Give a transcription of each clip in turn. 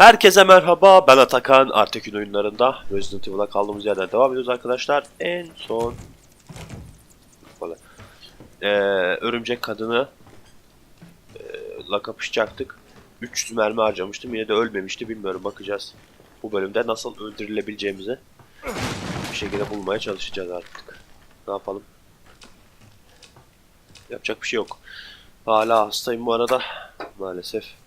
Herkese merhaba, ben Atakan. Artekün oyunlarında Resident Evil'a kaldığımız yerden devam ediyoruz arkadaşlar. En son... Ee, örümcek kadını ee, la kapışacaktık. 300 mermi harcamıştım. Yine de ölmemişti. Bilmiyorum bakacağız. Bu bölümde nasıl öldürülebileceğimizi bir şekilde bulmaya çalışacağız artık. Ne yapalım? Yapacak bir şey yok. Hala hastayım bu arada. Maalesef.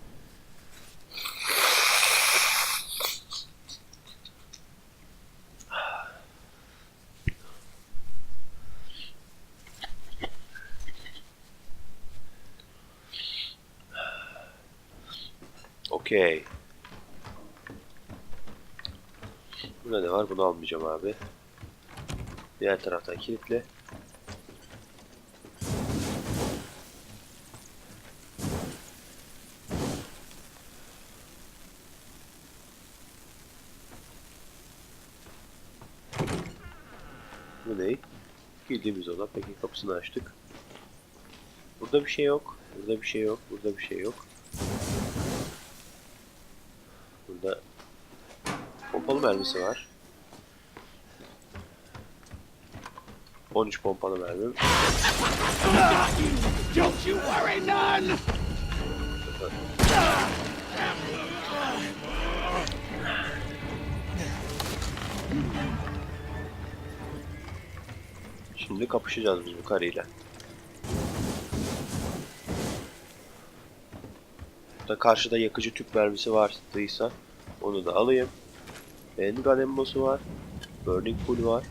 Okey. Burada ne var? Bunu almayacağım abi. Diğer taraftan kilitli. Bu ne? Girdiğimiz oda. Peki kapısını açtık. Burada bir şey yok. Burada bir şey yok. Burada bir şey yok. Burada pompalı mermisi var. 13 pompalı mermim. Don't! Şimdi kapışacağız biz bu karıyla. Burada karşıda yakıcı tüp mermisi vardıysa onu da alayım. Handgun emmosu var. Burning full var.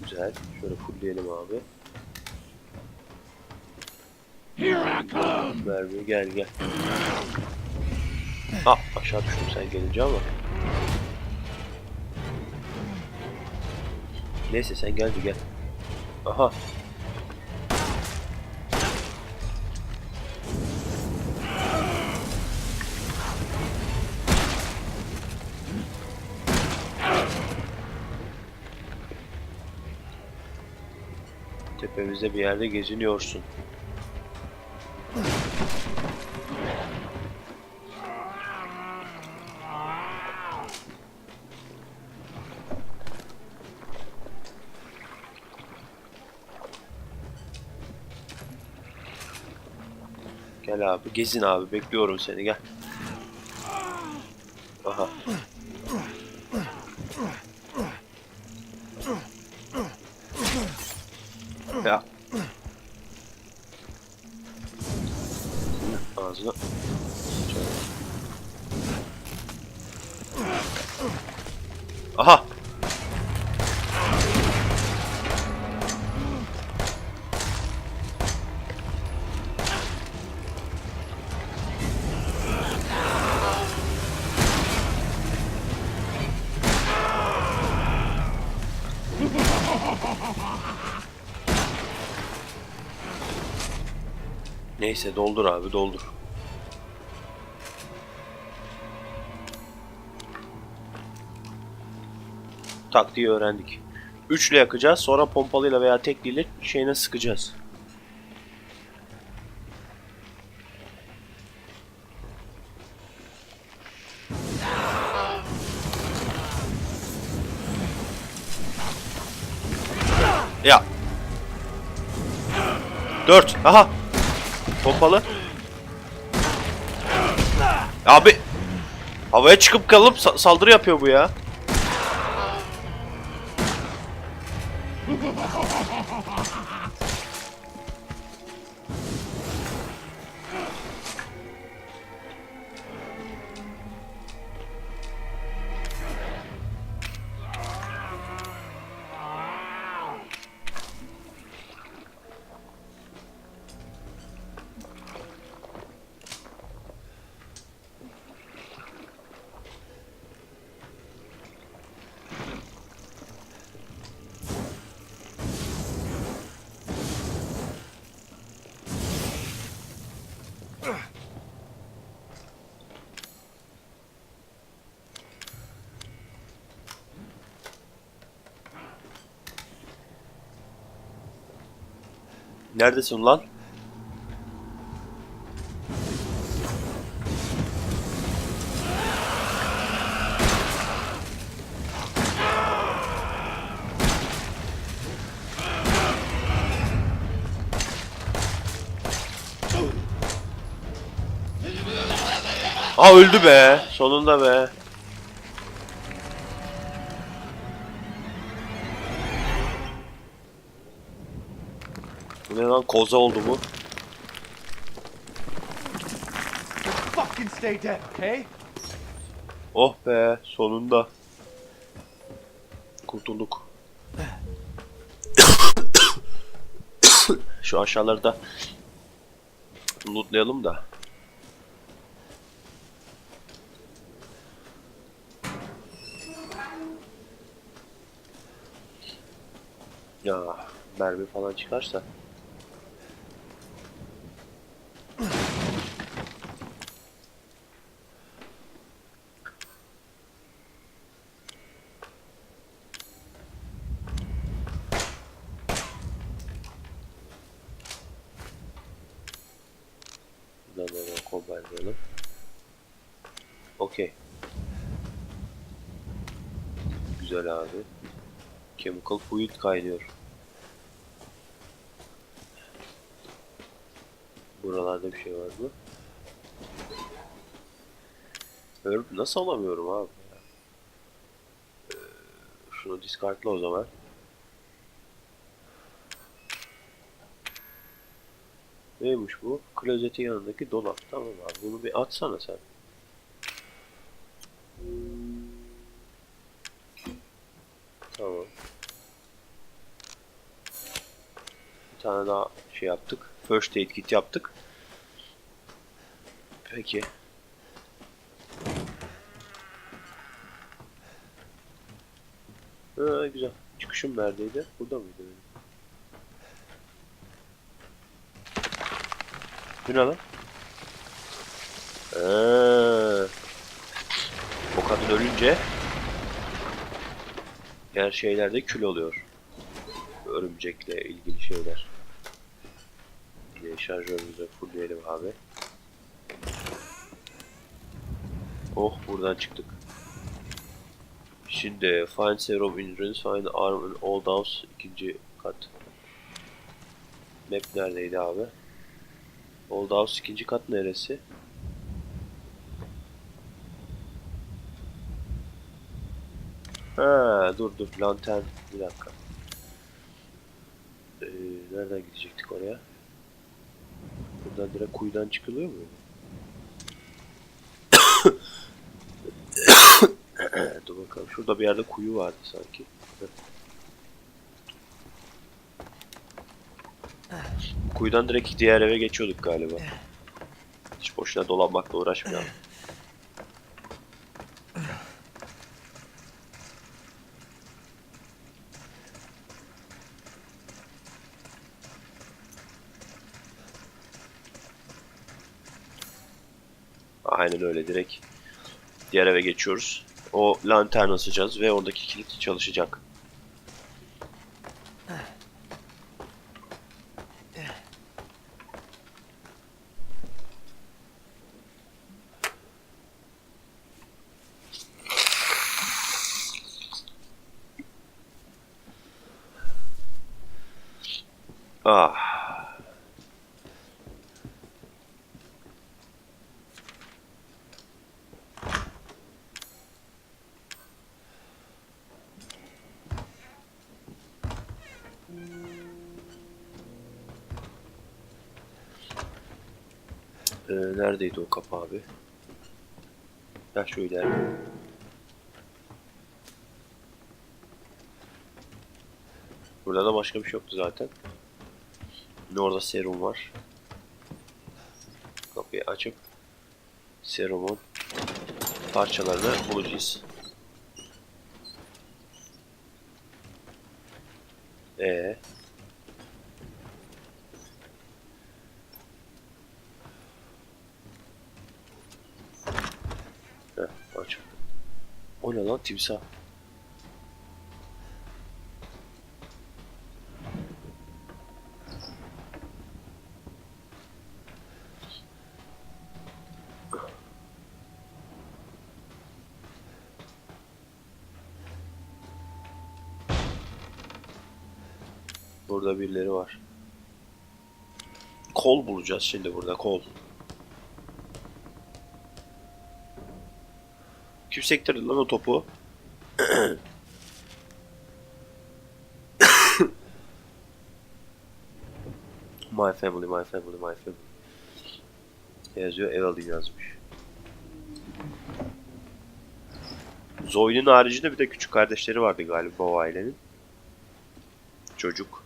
Güzel. Şöyle fullleyelim abi. Here I come! Mermi gel gel. Ha aşağı düştüm sen gelince ama. Neyse sen gel bir gel. Aha. Tepemizde bir yerde geziniyorsun. Gel abi, gezin abi. Bekliyorum seni, gel. Aha. Neyse doldur abi doldur. Taktiği öğrendik. Üçle yakacağız sonra pompalıyla veya tekliyle şeyine sıkacağız. Ya. Dört. Aha. Pompalı. Abi. Havaya çıkıp kalıp sa- saldırı yapıyor bu ya. Neredesin lan? Aa öldü be. Sonunda be. Lan koza oldu bu. Fucking stay dead, okay? Oh be sonunda. Kurtulduk. Şu aşağılarda lootlayalım da. Ya mermi falan çıkarsa. Buradan da hemen combine Okey. Güzel abi. Chemical fluid kaynıyor. Buralarda bir şey var mı? Herb nasıl alamıyorum abi? Ee, şunu discardla o zaman. Neymiş bu? Klozetin yanındaki dolap. Tamam abi bunu bir atsana sen. tane daha şey yaptık. First aid kit yaptık. Peki. Ha, güzel. Çıkışım neredeydi? Burada mıydı benim? Bu ne o kadın ölünce diğer şeylerde kül oluyor. Örümcekle ilgili şeyler. Şarjörümüzü fullleyelim abi. Oh buradan çıktık. Şimdi find serum ruins, find arm in old house ikinci kat. Map neredeydi abi? Old House ikinci kat neresi? Ha, dur dur lantern bir dakika. Ee, nereden gidecektik oraya? Buradan direkt kuyudan çıkılıyor mu? dur bakalım. Şurada bir yerde kuyu vardı sanki. Kuyudan direkt diğer eve geçiyorduk galiba. Hiç boşuna dolanmakla uğraşmayalım. Aynen öyle direkt diğer eve geçiyoruz. O lantern asacağız ve oradaki kilit çalışacak. Ah. Ee, neredeydi o kapı abi? Ha şu. Burada da başka bir şey yoktu zaten. Yine orada serum var. Kapıyı açıp serumun parçalarını bulacağız. Ee. Heh, aç. O ne lan timsah? Burada birileri var. Kol bulacağız şimdi burada kol. Kim sektirdi lan o topu? my family, my family, my family. Yazıyor? Ev alayım yazmış. Zoe'nin haricinde bir de küçük kardeşleri vardı galiba o ailenin. Çocuk.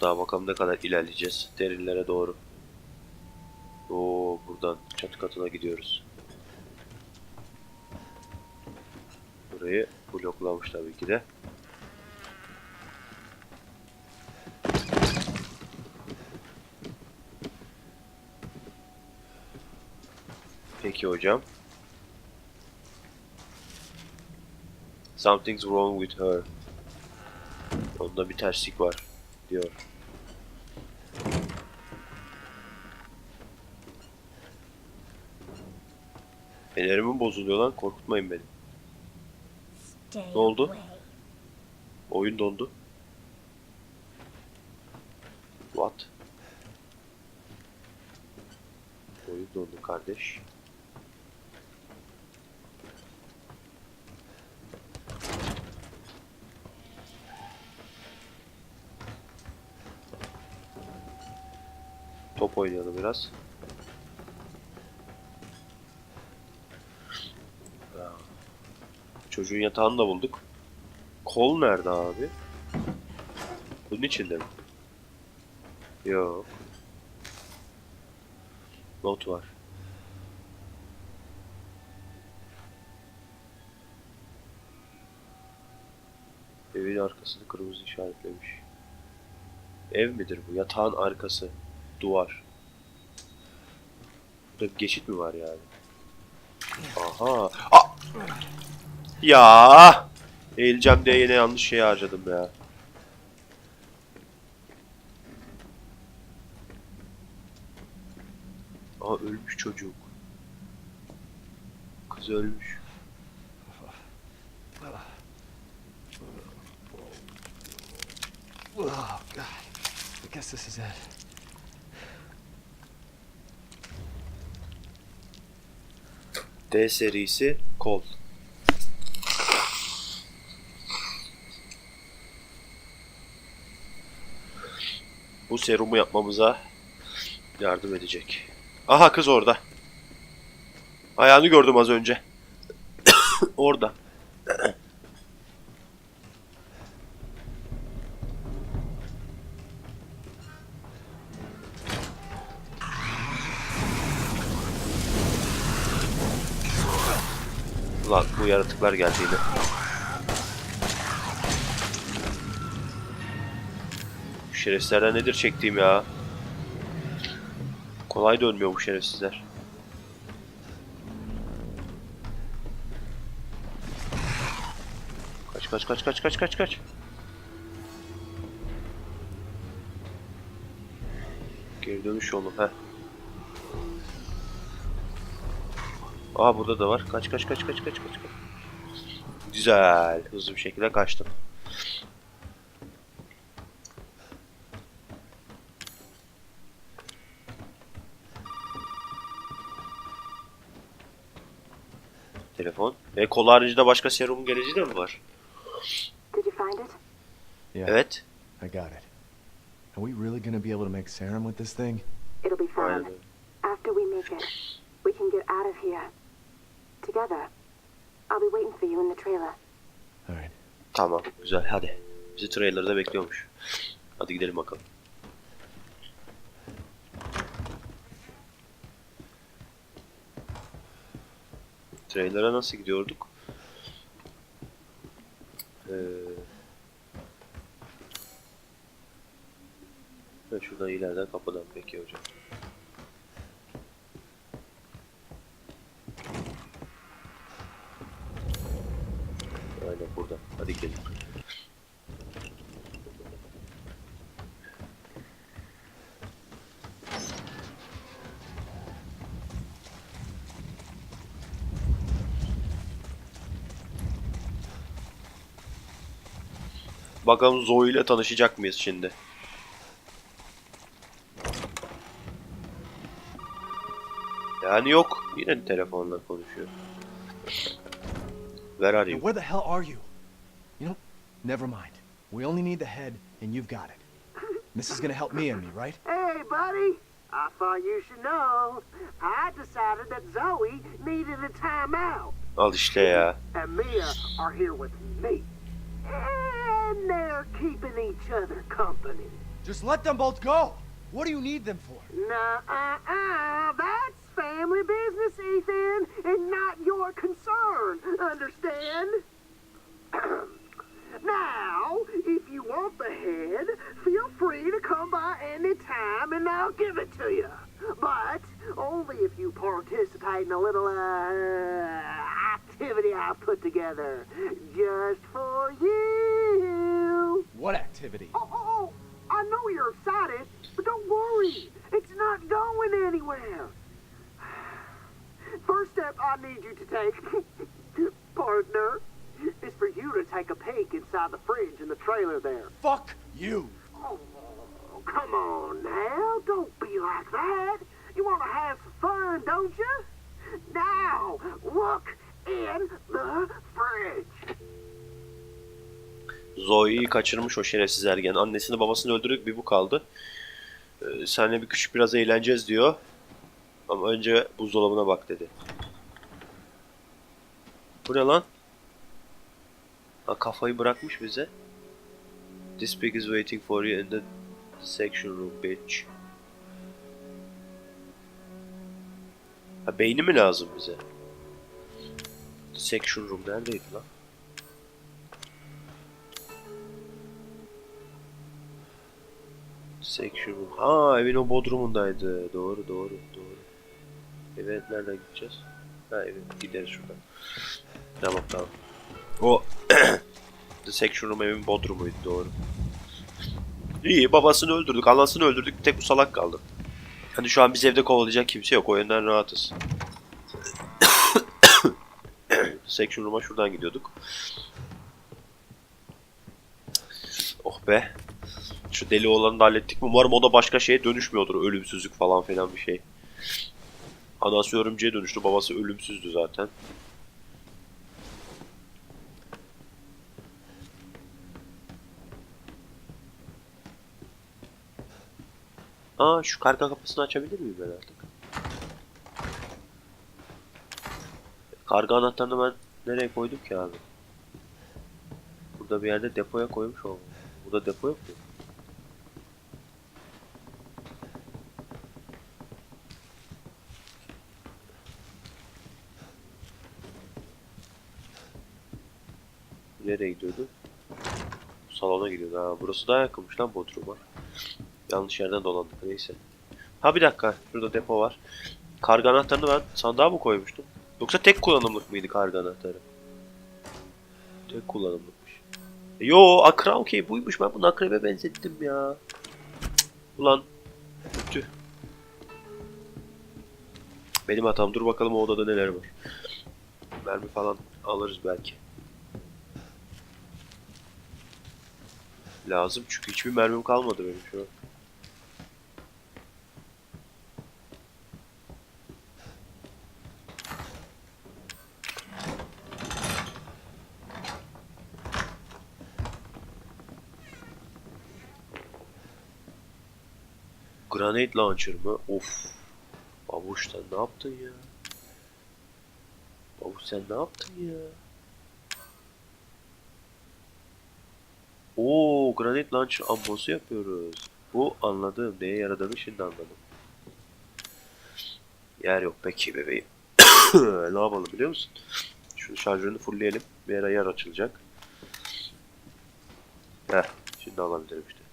Daha bakalım ne kadar ilerleyeceğiz derinlere doğru. Oo buradan çatı katına gidiyoruz. Burayı bloklamış tabii ki de. Peki hocam. Something's wrong with her. Onda bir terslik var diyor. Fenerim bozuluyor lan korkutmayın beni. Ne oldu? Oyun dondu. What? Oyun dondu kardeş. Oynayalım biraz. Çocuğun yatağını da bulduk. Kol nerede abi? Bunun içinde mi? Yok. Not var. Evin arkasını kırmızı işaretlemiş. Ev midir bu? Yatağın arkası. Duvar. Burada bir geçit mi var yani? Aha. Aa! Ya! Eğileceğim diye yine yanlış şeyi harcadım ya. Aa ölmüş çocuk. Kız ölmüş. Oh, God. I guess this is it. D serisi kol. Bu serumu yapmamıza yardım edecek. Aha kız orada. Ayağını gördüm az önce. orada. Ulan bu yaratıklar geldi yine. Bu şerefsizlerden nedir çektiğim ya? Kolay dönmüyor bu şerefsizler. Kaç kaç kaç kaç kaç kaç kaç. Geri dönüş yolu. Heh. Aa burada da var. Kaç kaç kaç kaç kaç kaç. kaç. Güzel. Hızlı bir şekilde kaçtım. Telefon. E kol haricinde başka serumun geleceği de mi var? Did you find it? Yeah, Evet. I got it. Are we really gonna be able to make serum with this thing? It'll be fine. After we make it, we can get out of here. Together. I'll be waiting for you in the trailer. Alright. Tamam. Güzel. Hadi. Bizi trailer'da bekliyormuş. Hadi gidelim bakalım. Trailer'a nasıl gidiyorduk? Ee... Şuradan ileriden kapıdan peki hocam. Aynen. Burada. Hadi gidelim. Bakalım Zoe ile tanışacak mıyız şimdi? Yani yok. Yine telefonla konuşuyor. Where are you? where the hell are you? Never mind. We only need the head, and you've got it. This is gonna help me and me, right? Hey, buddy. I thought you should know. I decided that Zoe needed a timeout. Al işte ya. And Mia are here with me. And they're keeping each other company. Just let them both go. What do you need them for? Nuh-uh-uh. That's family business, Ethan, and not your concern. Understand? now, if you want the head, feel free to come by any time and I'll give it to you. But only if you participate in a little uh, activity I've put together just for you. What activity? Oh, oh, oh, I know you're excited, but don't worry. It's not going anywhere. First step I need you to take, partner, is for you to take a peek inside the fridge in the trailer there. Fuck you. Oh, come on now. Don't be like that. You want to have some fun, don't you? Now, look in the fridge. Zoe'yi kaçırmış o şerefsiz ergen. Annesini babasını öldürdük bir bu kaldı. Ee, seninle bir küçük biraz eğleneceğiz diyor. Ama önce buzdolabına bak dedi. Bu ne lan? Ha, kafayı bırakmış bize. This pig is waiting for you in the section room bitch. Ha beyni mi lazım bize? Section room neredeydi lan? Section room. Ha evin o bodrumundaydı. Doğru doğru doğru. Eve nereden gideceğiz? Ha evet gideriz şuradan. Tamam tamam. O The Section Room evin bodrumuydu doğru. İyi babasını öldürdük, anasını öldürdük. Tek bu salak kaldı. Hani şu an biz evde kovalayacak kimse yok. O yönden rahatız. Section Room'a şuradan gidiyorduk. Oh be. Şu deli olanı da hallettik mi? Umarım o da başka şeye dönüşmüyordur. Ölümsüzlük falan filan bir şey. Anası örümceğe dönüştü. Babası ölümsüzdü zaten. Aa şu karga kapısını açabilir miyim ben artık? Karga anahtarını ben nereye koydum ki abi? Burada bir yerde depoya koymuş olmalı. Burada depo yok mu? Nereye gidiyordu? Salona gidiyordu. Ha, burası daha yakınmış lan Bodrum'a. Yanlış yerden dolandık neyse. Ha bir dakika. Şurada depo var. Karga anahtarını ben sandığa mı koymuştum? Yoksa tek kullanımlık mıydı karga anahtarı? Tek kullanımlıkmış. Yo akra okey buymuş. Ben bunu akrebe benzettim ya. Ulan. Tüh. Benim hatam. Dur bakalım o odada neler var. Mermi falan alırız belki. Lazım çünkü hiçbir mermim kalmadı benim şu an. Grenade launcher mı? Of. Babuş sen ne yaptın ya? Babuş sen ne yaptın ya? Oo, granit launcher ambosu yapıyoruz. Bu anladım. Neye yaradığını şimdi anladım. Yer yok peki bebeğim. ne yapalım biliyor musun? Şu şarjörünü fullleyelim. Bir ara yer açılacak. Heh, şimdi alabilirim işte.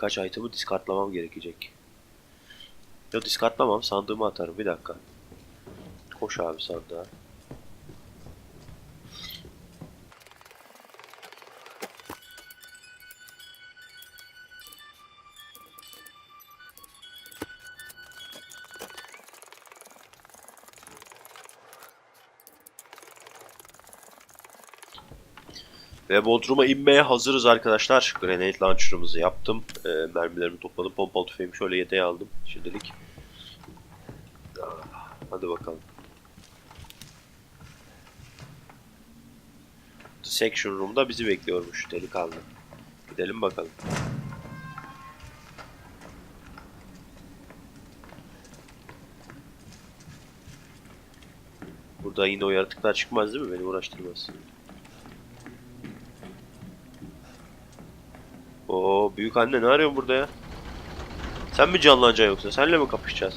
Birkaç item'ı diskartlamam gerekecek. Yok diskartlamam sandığıma atarım bir dakika. Koş abi sandığa. Ve Bodrum'a inmeye hazırız arkadaşlar. Grenade launcher'ımızı yaptım. E, mermilerimi topladım. Pompalı tüfeğimi şöyle yedeğe aldım şimdilik. Ah, Hadi bakalım. The Section Room'da bizi bekliyormuş delikanlı. Gidelim bakalım. Burada yine o yaratıklar çıkmaz değil mi? Beni uğraştırmaz. Oo büyük anne ne arıyorsun burada ya? Sen mi canlanacaksın yoksa? Senle mi kapışacağız?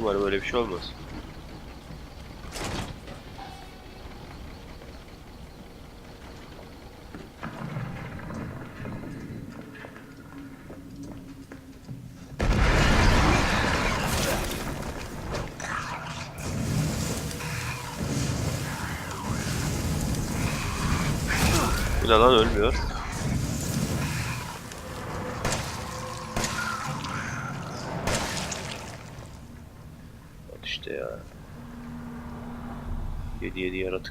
Umarım öyle bir şey olmaz.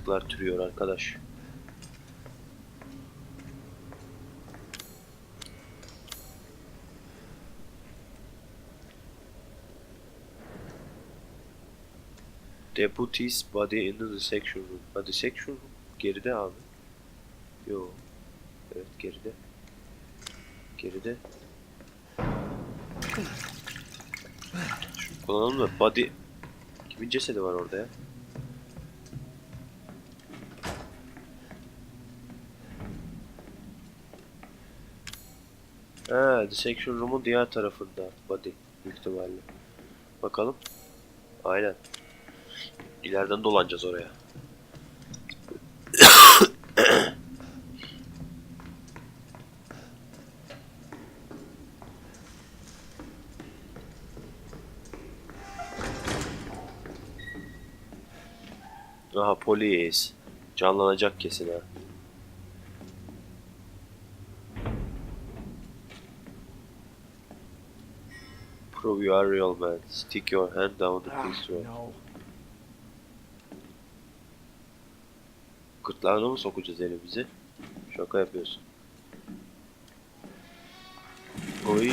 Yaratıklar türüyor arkadaş. Deputy's body in the section room. Hadi section room. Geride abi. Yo. Evet geride. Geride. Şu kullanalım da body... Kimin cesedi var orada ya? Ha, dissection room'un diğer tarafında body büyük ihtimalle. Bakalım. Aynen. İleriden dolanacağız oraya. Aha polis. Canlanacak kesin ha. You are real man. Stick your hand down the Ah, no. Gırtlağına mı sokacağız elimizi? Şaka yapıyorsun. Oy.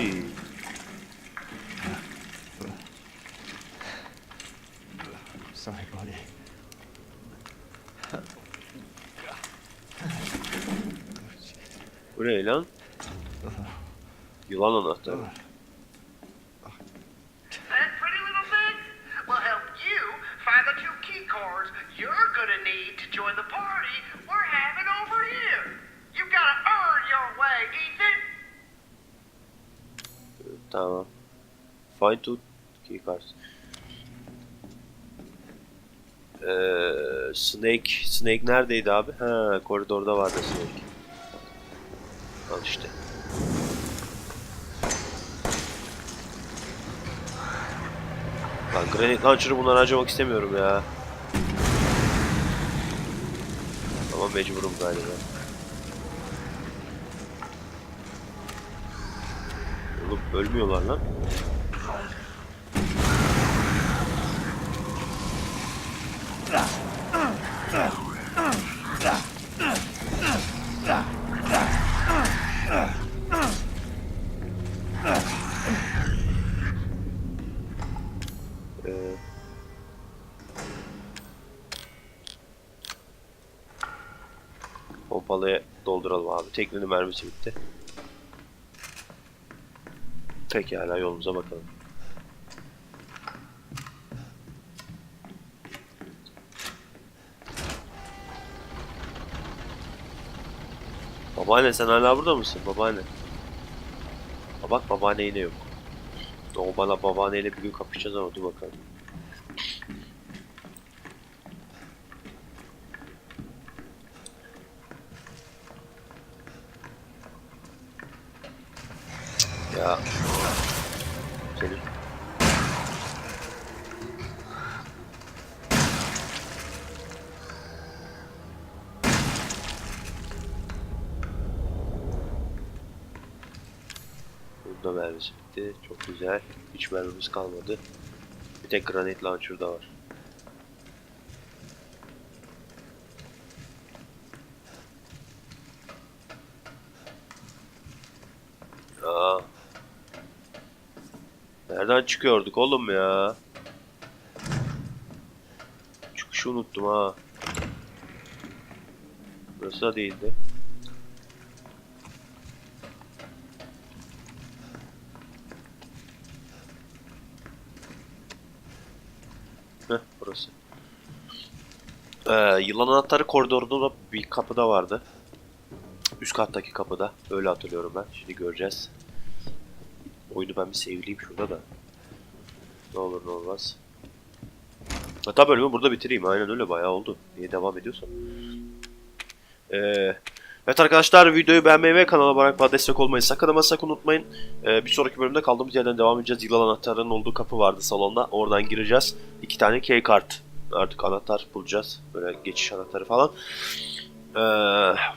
Sorry, buddy. Bu ne lan? Yılan anahtarı. Tamam. Find two key cards. Ee, Snake, Snake neredeydi abi? Ha, koridorda vardı Snake. Al işte. Lan Granite Launcher'ı bundan harcamak istemiyorum ya. Ama mecburum galiba. Oğlum ölmüyorlar lan. Ee, Pompalıya dolduralım abi. Teknenin mermisi bitti. Pekala yolumuza bakalım. Babaanne sen hala burada mısın? Babaanne. Bak babaanne yine yok. O bana babaanneyle bir gün kapışacağız ama dur bakalım. Bunda mermisi bitti. Çok güzel. Hiç mermimiz kalmadı. Bir tek granit launcher da var. Aa. Nereden çıkıyorduk oğlum ya? Çıkışı unuttum ha. Burası da değildi. Heh burası. Ee, yılan anahtarı koridorunda da bir kapıda vardı. Üst kattaki kapıda. Öyle hatırlıyorum ben. Şimdi göreceğiz. Oyunu ben bir sevileyim şurada da. Ne olur ne olmaz. Hatta bölümü burada bitireyim. Aynen öyle bayağı oldu. Niye devam ediyorsam. Ee, evet arkadaşlar videoyu beğenmeyi ve kanala abone olmayı destek olmayı sakın ama sakın unutmayın. Ee, bir sonraki bölümde kaldığımız yerden devam edeceğiz. Yılan anahtarının olduğu kapı vardı salonda. Oradan gireceğiz. İki tane key kart. Artık anahtar bulacağız. Böyle geçiş anahtarı falan. Ee,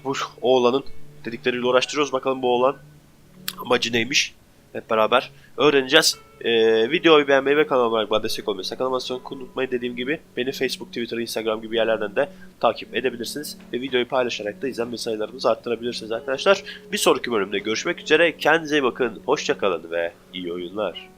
bu oğlanın dedikleriyle uğraştırıyoruz. Bakalım bu oğlan amacı neymiş. Hep beraber öğreneceğiz. Ee, videoyu beğenmeyi ve kanalıma abone olmayı destek olmayı sakın unutmayın dediğim gibi beni Facebook, Twitter, Instagram gibi yerlerden de takip edebilirsiniz. Ve videoyu paylaşarak da izlenme sayılarınızı arttırabilirsiniz arkadaşlar. Bir sonraki bölümde görüşmek üzere. Kendinize iyi bakın. Hoşçakalın ve iyi oyunlar.